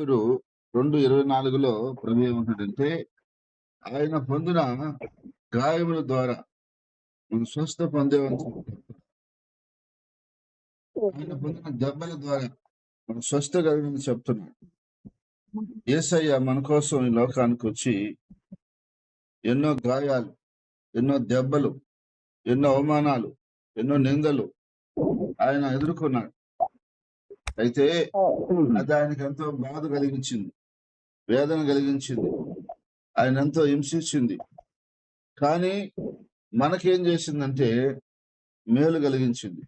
భక్తుడు రెండు ఇరవై నాలుగులో ప్రభు ఏమంటాడంటే ఆయన పొందిన గాయముల ద్వారా మనం స్వస్థ పొందేవంత ఆయన పొందిన దెబ్బల ద్వారా మనం స్వస్థ కలిగిందని చెప్తున్నాం ఏసయ్య మన కోసం ఈ లోకానికి వచ్చి ఎన్నో గాయాలు ఎన్నో దెబ్బలు ఎన్నో అవమానాలు ఎన్నో నిందలు ఆయన ఎదుర్కొన్నాడు. అయితే అది ఆయనకి ఎంతో బాధ కలిగించింది వేదన కలిగించింది. ఆయన ఎంతో హింసించింది. కానీ మనకేం చేసిందంటే మేలు కలిగించింది.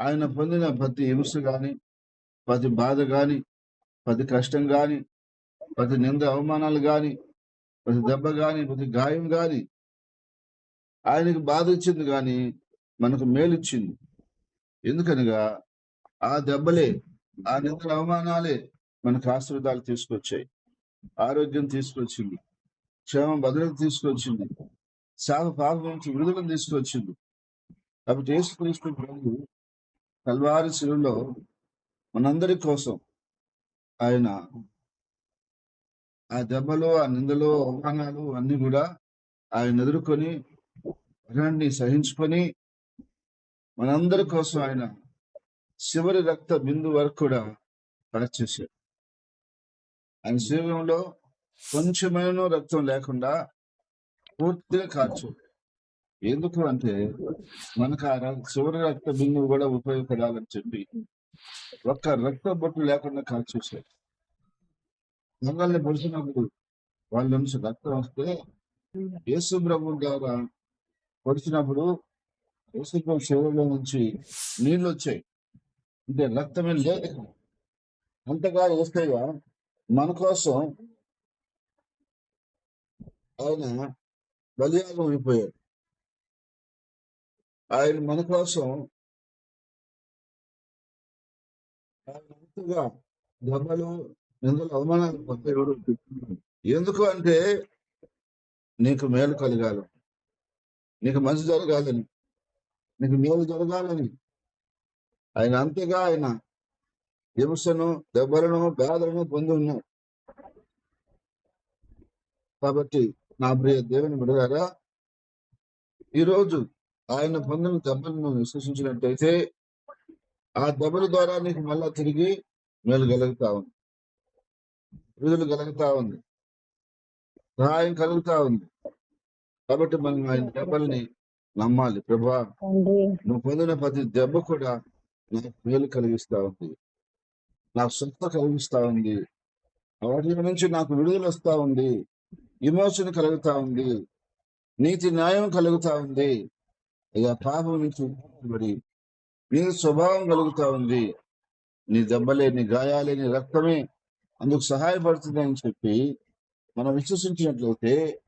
ఆయన పొందిన ప్రతి హింస గాని ప్రతి బాధ గాని ప్రతి కష్టం గాని ప్రతి నింద అవమానాలు గాని ప్రతి దెబ్బ గాని ప్రతి గాయం గాని ఆయనకి బాధ ఇచ్చింది గాని మనకు మేలు ఇచ్చింది ఎందుకనగా ఆ దెబ్బలే ఆ నిందల అవమానాలే మనకు ఆశీర్వాదాలు తీసుకొచ్చాయి. ఆరోగ్యం తీసుకొచ్చింది. క్షేమ భద్రత తీసుకొచ్చింది. శాప పాపం నుంచి విడుదలను తీసుకొచ్చింది. కాబట్టి యేసుక్రీస్తు ప్రభు కల్వారి శిలువలో మనందరి కోసం ఆయన ఆ దెబ్బలు ఆ నిందలు అవమానాలు అన్ని కూడా ఆయన ఎదుర్కొని మరణాన్ని సహించుకొని మనందరి కోసం ఆయన చివరి రక్త బిందు వరకు కూడా చేశాడు. ఆయన శరీరంలో కొంచెమైన రక్తం లేకుండా పూర్తిగా కాచు ఎందుకు అంటే మనకు ఆ చివరి రక్త బిందువు కూడా ఉపయోగపడాలని చెప్పి ఒక్క రక్త బొట్టు లేకుండా కాల్చేశాడు దొంగల్ని పొడిచినప్పుడు వాళ్ళ నుంచి రక్తం వస్తే యేసు ప్రభు ద్వారా పొడిచినప్పుడు యేసు ప్రభు శరీరంలో నుంచి నీళ్ళు వచ్చాయి. అంటే రక్తమే లేదు. అంతగా వస్తేగా మన కోసం ఆయన బలియాగం అయిపోయాడు. ఆయన మన కోసం ఆయన అంతగా దెబ్బలు నిందలు అవమానాలు పొందేవాడు ఎందుకు అంటే నీకు మేలు కలగాలి. నీకు మంచి జరగాలని. నీకు మేలు జరగాలని. ఆయన అంతగా ఆయన. హింసను దెబ్బలను బాధలను పొంది ఉన్నాడు కాబట్టి నా ప్రియ దేవుని బిడగారా ఈరోజు ఆయన పొందిన దెబ్బలను విశ్వసించినట్టయితే ఆ దెబ్బల ద్వారా నీకు మళ్ళా తిరిగి మేలు కలుగుతా ఉంది. విడుదల కలుగుతా ఉంది. సహాయం కలుగుతా ఉంది. కాబట్టి మనం ఆయన దెబ్బల్ని నమ్మాలి. ప్రభా నువ్వు పొందిన ప్రతి దెబ్బ కూడా నాకు మేలు కలిగిస్తా ఉంది. నాకు స్వస్థ కలిగిస్తా ఉంది. వాటి నుంచి నాకు విడుదల వస్తా ఉంది. విమోచన కలుగుతా ఉంది. నీతి న్యాయం కలుగుతా ఉంది. ఇక పాపం నుంచి విడిపించబడి నీ స్వభావం కలుగుతా ఉంది. నీ దెబ్బలే నీ గాయాలే నీ రక్తమే అందుకు సహాయపడుతుంది అని చెప్పి మనం విశ్వసించినట్లయితే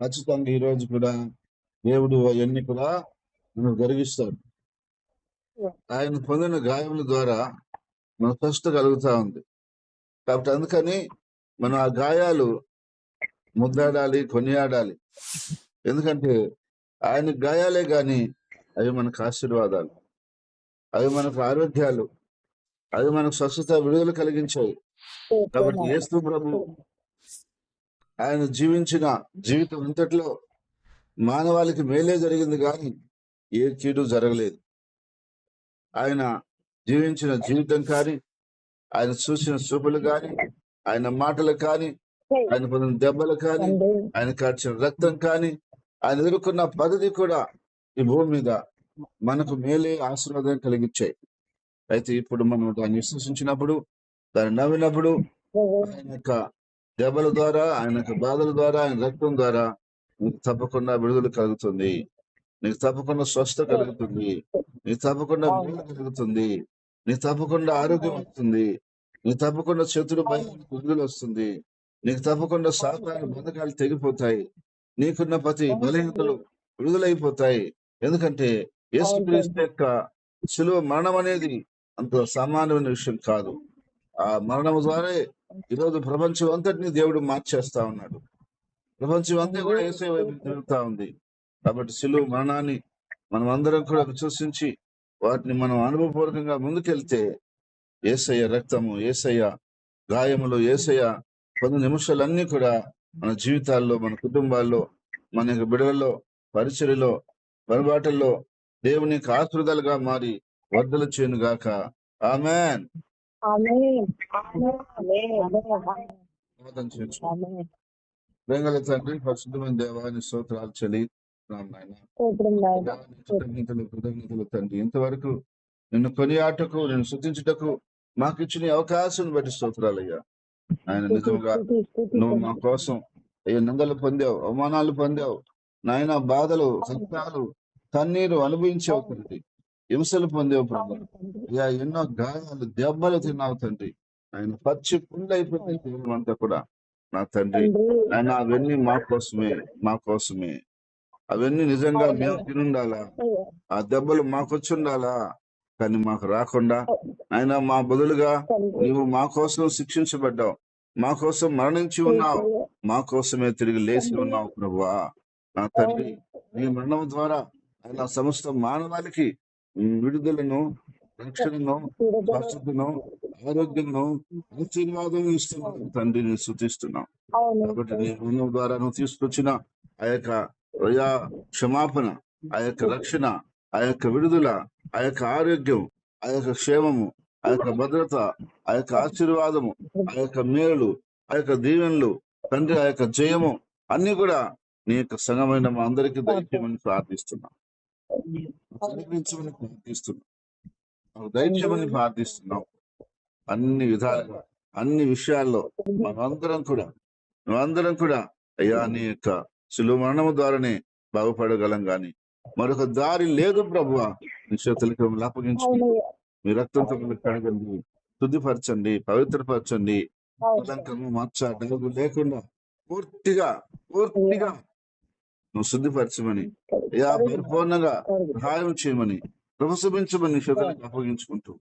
ఖచ్చితంగా ఈ రోజు కూడా దేవుడు అవన్నీ కూడా మనం జరిగిస్తాడు ఆయన పొందిన గాయముల ద్వారా మన స్పష్ట కలుగుతా ఉంది. కాబట్టి అందుకని మనం ఆ గాయాలు ముద్దాడాలి కొనియాడాలి. ఎందుకంటే ఆయన గాయాలే గాని అవి మనకు ఆశీర్వాదాలు. అవి మనకు ఆరోగ్యాలు. అవి మనకు స్వస్థత విడుదల కలిగించాయి. కాబట్టి యేసు ప్రభు ఆయన జీవించిన జీవితం అంతట్లో మానవాళికి మేలే జరిగింది కానీ ఏ కీడు జరగలేదు. ఆయన జీవించిన జీవితం కానీ ఆయన చూసిన చూపులు కానీ ఆయన మాటలు కానీ ఆయన పొందిన దెబ్బలు కానీ ఆయన కాచిన రక్తం కానీ ఆయన ఎదుర్కొన్న పద్ధతి కూడా ఈ భూమి మీద మనకు మేలే ఆశీర్వాదం కలిగించాయి అయితే ఇప్పుడు మనం దాన్ని విశ్వసించినప్పుడు దాన్ని నవ్వినప్పుడు ఆయన యొక్క దెబ్బల ద్వారా ఆయన యొక్క బాధల ద్వారా ఆయన రక్తం ద్వారా తప్పకుండా విడుదల కలుగుతుంది. నీకు తప్పకుండా స్వస్థ కలుగుతుంది. నీకు తప్పకుండా మేలు కలుగుతుంది నీకు తప్పకుండా ఆరోగ్యం వస్తుంది. నీకు తప్పకుండా శత్రు భయానికి విడుదల వస్తుంది. నీకు తప్పకుండా సాధారణ బంధకాలు తెగిపోతాయి. నీకున్న ప్రతి బలహీనతలు విడుదలైపోతాయి. ఎందుకంటే యేసుక్రీస్తు యొక్క సులువ మరణం అనేది అంత సామాన్యమైన విషయం కాదు. ఆ మరణం ద్వారా ఈరోజు ప్రపంచం అంతటిని దేవుడు మార్చేస్తా ఉన్నాడు. ప్రపంచం అంతా కూడా ఏసే వైపు తిరుగుతా ఉంది. కాబట్టి సిలువ మరణాన్ని మనం అందరం కూడా విశ్వసించి వాటిని మనం అనుభవపూర్వకంగా ముందుకెళ్తే ఏసయ్య రక్తము ఏసయ్య గాయములో ఏసయ్య పది నిమిషాలన్నీ కూడా మన జీవితాల్లో మన కుటుంబాల్లో మన యొక్క బిడలలో పరిచర్యలో పరబాటల్లో దేవుని యొక్క ఆశీర్వాదాలుగా మారి వర్ధలు చేయను గాక. ఆమెన్. తండ్రి పరిశుద్ధమైన దేవాన్ని స్తోత్రాలు చెల్లి. కృతజ్ఞతలు కృతజ్ఞతలు తండ్రి. ఇంతవరకు నిన్ను కొనియాటకు నిన్ను శుద్ధించుటకు మాకు ఇచ్చిన అవకాశం బట్టి స్తోత్రాలయ్యా. ఆయన నిజంగా నువ్వు మా కోసం అయ్యా నిందలు పొందావు అవమానాలు పొందావు నాయన బాధలు కష్టాలు కన్నీరు అనుభవించావు తండ్రి. హింసలు పొందావు ప్రభు. అయ్యా ఎన్నో గాయాలు దెబ్బలు తిన్నావు తండ్రి. ఆయన పచ్చి పుండైపోయింది అంతా కూడా. నా తండ్రి తండ్రి. ఆయన అవన్నీ మా కోసమే మా కోసమే. అవన్నీ నిజంగా మేము తినుండాలా? ఆ దెబ్బలు మాకొచ్చి ఉండాలా కానీ మాకు రాకుండా. ఆయన మా బదులుగా తండ్రి నీవు మా కోసం శిక్షించబడ్డావు. మా కోసం మరణించి ఉన్నావు. మా కోసమే తిరిగి లేచి ఉన్నావు ప్రభువా. నా తండ్రి నీ మరణం ద్వారా ఆయన సమస్త మానవాళికి విడుదలను రక్షణను స్వస్థతను ఆరోగ్యమును ఆశీర్వాదం ఇస్తున్నావు. తండ్రిని శృతిస్తున్నావు కాబట్టి నీ మరణం ద్వారా నువ్వు తీసుకొచ్చిన ఆ యొక్క ప్రజా క్షమాపణ ఆ యొక్క రక్షణ ఆ యొక్క విడుదల ఆ యొక్క ఆరోగ్యం ఆ యొక్క క్షేమము ఆ యొక్క భద్రత ఆ యొక్క ఆశీర్వాదము ఆ యొక్క మేలు ఆ యొక్క దీవెనలు తండ్రి ఆ యొక్క జయము అన్ని కూడా నీ యొక్క సంగమైన మా అందరికీ దయచేయమని ప్రార్థిస్తున్నాం. అనుగ్రహించమని ప్రార్థిస్తున్నాం. మాకు దయచేయమని ప్రార్థిస్తున్నాం. అన్ని విధాలుగా అన్ని విషయాల్లో మనందరం కూడా మేమందరం కూడా అయ్యా నీ యొక్క సులువు మరణము ద్వారానే బాగుపడగలం గాని మరొక దారి లేదు ప్రభువ. నీ చేతులకి మమ్మల్ని అప్పగించుకుని అవును మీ రక్తంతో కడగండి శుద్ధిపరచండి పవిత్రపరచండి కలంకము మచ్చ డబ్బు లేకుండా పూర్తిగా పూర్తిగా నువ్వు శుద్ధిపరచమని అయ్యా పరిపూర్ణంగా సహాయం చేయమని ప్రవశించమని చేతులకు అప్పగించుకుంటూ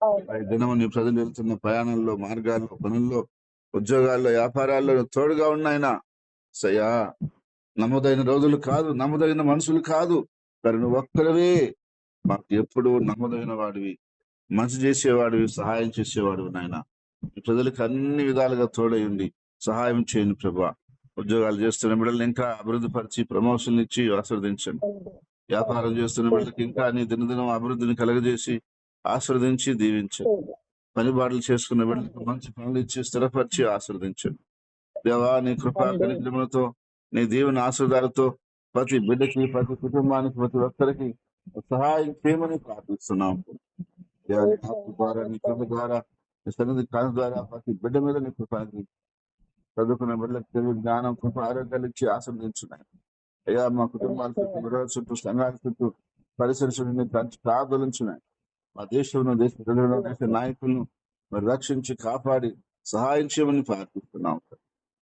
అవును. ఈ దినము నీ ప్రజలు వెళ్తున్న ప్రయాణంలో మార్గాల్లో పనుల్లో ఉద్యోగాల్లో వ్యాపారాల్లో తోడుగా ఉన్నాయినా? సయా నమ్మదైన రోజులు కాదు నమ్మదగిన మనుషులు కాదు. కానీ నువ్వు ఒక్కడవే. మాకు ఎప్పుడు నమ్మదగిన వాడివి మంచి చేసేవాడివి సహాయం చేసేవాడివి నాయన. ఈ ప్రజలకు అన్ని విధాలుగా తోడై ఉండి సహాయం చేయండి ప్రభా. ఉద్యోగాలు చేస్తున్న బిడ్డలు ఇంకా అభివృద్ధి పరిచి ప్రమోషన్లు ఇచ్చి ఆస్వాదించండి వ్యాపారం చేస్తున్న బిడ్డలకు ఇంకా నీ దినదినం అభివృద్ధిని కలగజేసి ఆశీర్వదించి దీవించండి. పని బాటలు చేసుకున్న బిడ్డలకు మంచి పనులు ఇచ్చి స్థిరపరిచి ఆస్వాదించండి దేవా నీ కృపా కనికరములతో నీ దీవెన ఆశీర్వాదాలతో ప్రతి బిడ్డకి ప్రతి కుటుంబానికి ప్రతి ఒక్కరికి సహాయం చేయమని ప్రార్థిస్తున్నాం. ద్వారా నీ కృప ద్వారా కాని ద్వారా ప్రతి బిడ్డ మీద నీ కృప అనుగ్రహించు. చదువుకున్న బిడ్డలకు తెలివి జ్ఞానం కృప ఆరోగ్యాలు ఇచ్చి ఆస్వాదించున్నాయి అయ్యా మా కుటుంబాల చుట్టూ బిడ్డల చుట్టూ సంఘాల చుట్టూ పరిసర చుట్టూ ప్రార్థలించున్నాయి మా దేశంలో దేశ ప్రజలను దేశ నాయకులను మరి రక్షించి కాపాడి సహాయం చేయమని ప్రార్థిస్తున్నాం.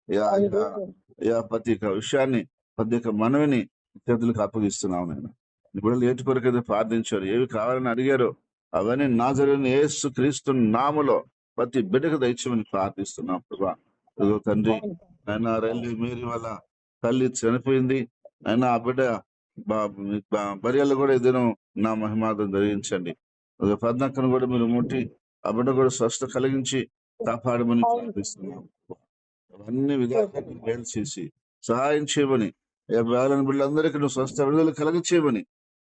అయ్యా ప్రతి ఒక్క విషయాన్ని ప్రతి ఒక్క మనవిని చేతులకు అప్పగిస్తున్నాం నేను ఇప్పుడు ఏటి కొరకు అయితే ప్రార్థించారు ఏవి కావాలని అడిగారో అవన్నీ నా జరిగిన యేసు క్రీస్తు నామలో ప్రతి బిడ్డకు దయచేయమని ప్రార్థిస్తున్నాం ప్రభా. ఇదిగో తండ్రి ఆయన రైల్వే మేరీ వాళ్ళ తల్లి చనిపోయింది. ఆయన ఆ బిడ్డ బర్యాలు కూడా ఏదైనా నా మహిమాదం జరిగించండి. ఇదిగో పద్నక్కను కూడా మీరు ముట్టి ఆ బిడ్డ కూడా స్వస్థ కలిగించి కాపాడమని ప్రార్థిస్తున్నాం. అన్ని విధాలుగా మేలు చేసి సహాయం చేయమని వేలని బిడ్డలందరికీ నువ్వు స్వస్థ విడుదల కలగ చేయమని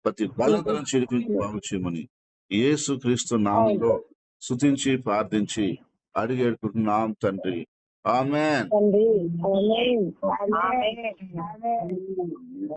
ప్రతి బలతను చెడిపించి బాగు చేయమని యేసు క్రీస్తు నామంలో స్తుతించి ప్రార్థించి అడిగి అడుగుతున్నాం తండ్రి. ఆమెన్. తండ్రి. ఆమేన్. ఆమేన్. ఆమేన్.